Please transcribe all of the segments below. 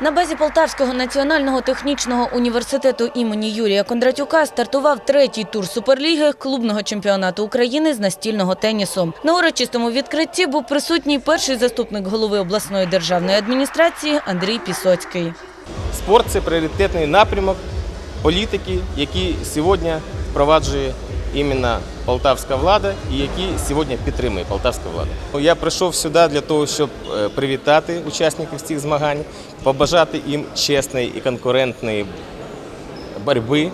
На базі Полтавського національного технічного університету імені Юрія Кондратюка стартував третій тур Суперліги клубного чемпіонату України з настільного тенісу. На урочистому відкритті був присутній перший заступник голови обласної державної адміністрації Андрій Пісоцький. Спорт це пріоритетний напрямок політики, який сьогодні впроваджує іменно полтавська влада і які сьогодні підтримує полтавська влада. Я прийшов сюди для того, щоб е, привітати учасників цих змагань, побажати їм чесної і конкурентної боротьби.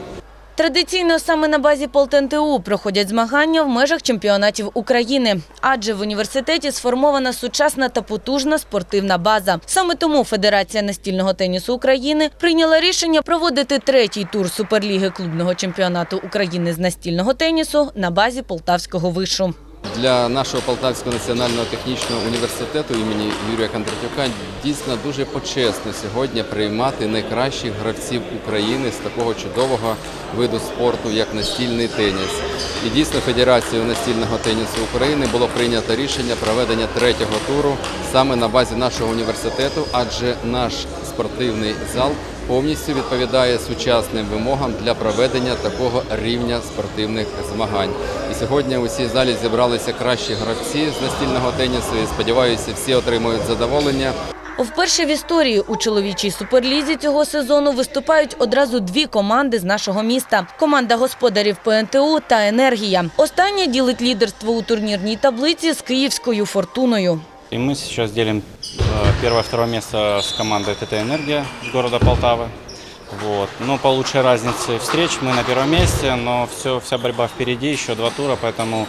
Традиційно саме на базі ПолтНТУ проходять змагання в межах чемпіонатів України, адже в університеті сформована сучасна та потужна спортивна база. Саме тому Федерація настільного тенісу України прийняла рішення проводити третій тур Суперліги клубного чемпіонату України з настільного тенісу на базі Полтавського вишу. Для нашого Полтавського національного технічного університету імені Юрія Кондратюка дійсно дуже почесно сьогодні приймати найкращих гравців України з такого чудового виду спорту, як настільний теніс. І дійсно Федерацією настільного тенісу України було прийнято рішення проведення третього туру саме на базі нашого університету, адже наш спортивний зал повністю відповідає сучасним вимогам для проведення такого рівня спортивних змагань. І сьогодні у цій залі зібралися кращі гравці з настільного тенісу. І сподіваюся, всі отримують задоволення. Вперше в історії у чоловічій суперлізі цього сезону виступають одразу дві команди з нашого міста: команда господарів ПНТУ та Енергія. Остання ділить лідерство у турнірній таблиці з київською фортуною. И мы сейчас делим э, первое-второе место с командой ТТ «Энергия» из города Полтавы. Вот. Но по лучшей разнице встреч мы на первом месте, но все, вся борьба впереди, еще два тура, поэтому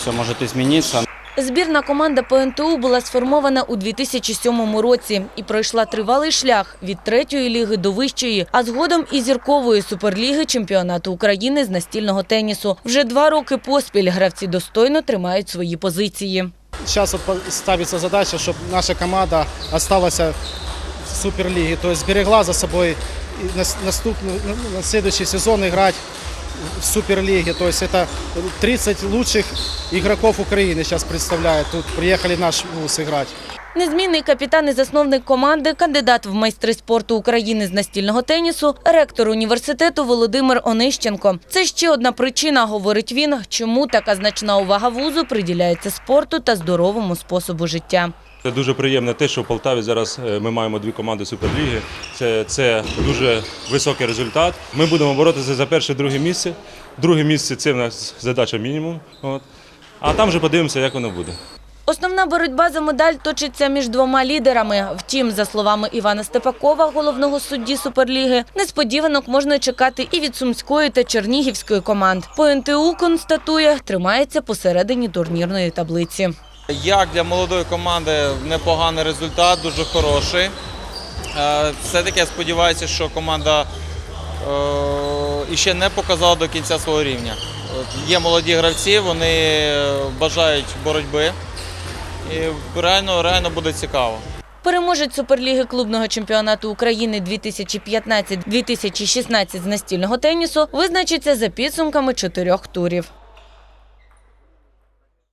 все может измениться. Збірна команда ПНТУ була сформована у 2007 році і пройшла тривалий шлях від третьої ліги до вищої, а згодом і зіркової суперліги чемпіонату України з настільного тенісу. Вже два роки поспіль гравці достойно тримають свої позиції. Сейчас вот по- ставится задача, чтобы наша команда осталась в Суперлиге, то есть берегла за собой и нас- наступный, ну, на следующий сезон играть в Суперлиге. То есть это 30 лучших игроков Украины сейчас представляют. Тут приехали в наш вуз играть. Незмінний капітан і засновник команди, кандидат в майстри спорту України з настільного тенісу, ректор університету Володимир Онищенко. Це ще одна причина, говорить він, чому така значна увага вузу приділяється спорту та здоровому способу життя. Це дуже приємно те, що в Полтаві зараз е, ми маємо дві команди Суперліги. Це, це дуже високий результат. Ми будемо боротися за перше друге місце. Друге місце це в нас задача мінімум. От. А там вже подивимося, як воно буде. Основна боротьба за медаль точиться між двома лідерами. Втім, за словами Івана Степакова, головного судді Суперліги, несподіванок можна чекати і від Сумської та Чернігівської команд. По НТУ констатує, тримається посередині турнірної таблиці. Як для молодої команди непоганий результат, дуже хороший. Е, Все-таки я сподіваюся, що команда е, іще не показала до кінця свого рівня. Є молоді гравці, вони е, бажають боротьби. І реально, реально буде цікаво. Переможець Суперліги клубного чемпіонату України 2015-2016 з настільного тенісу визначиться за підсумками чотирьох турів.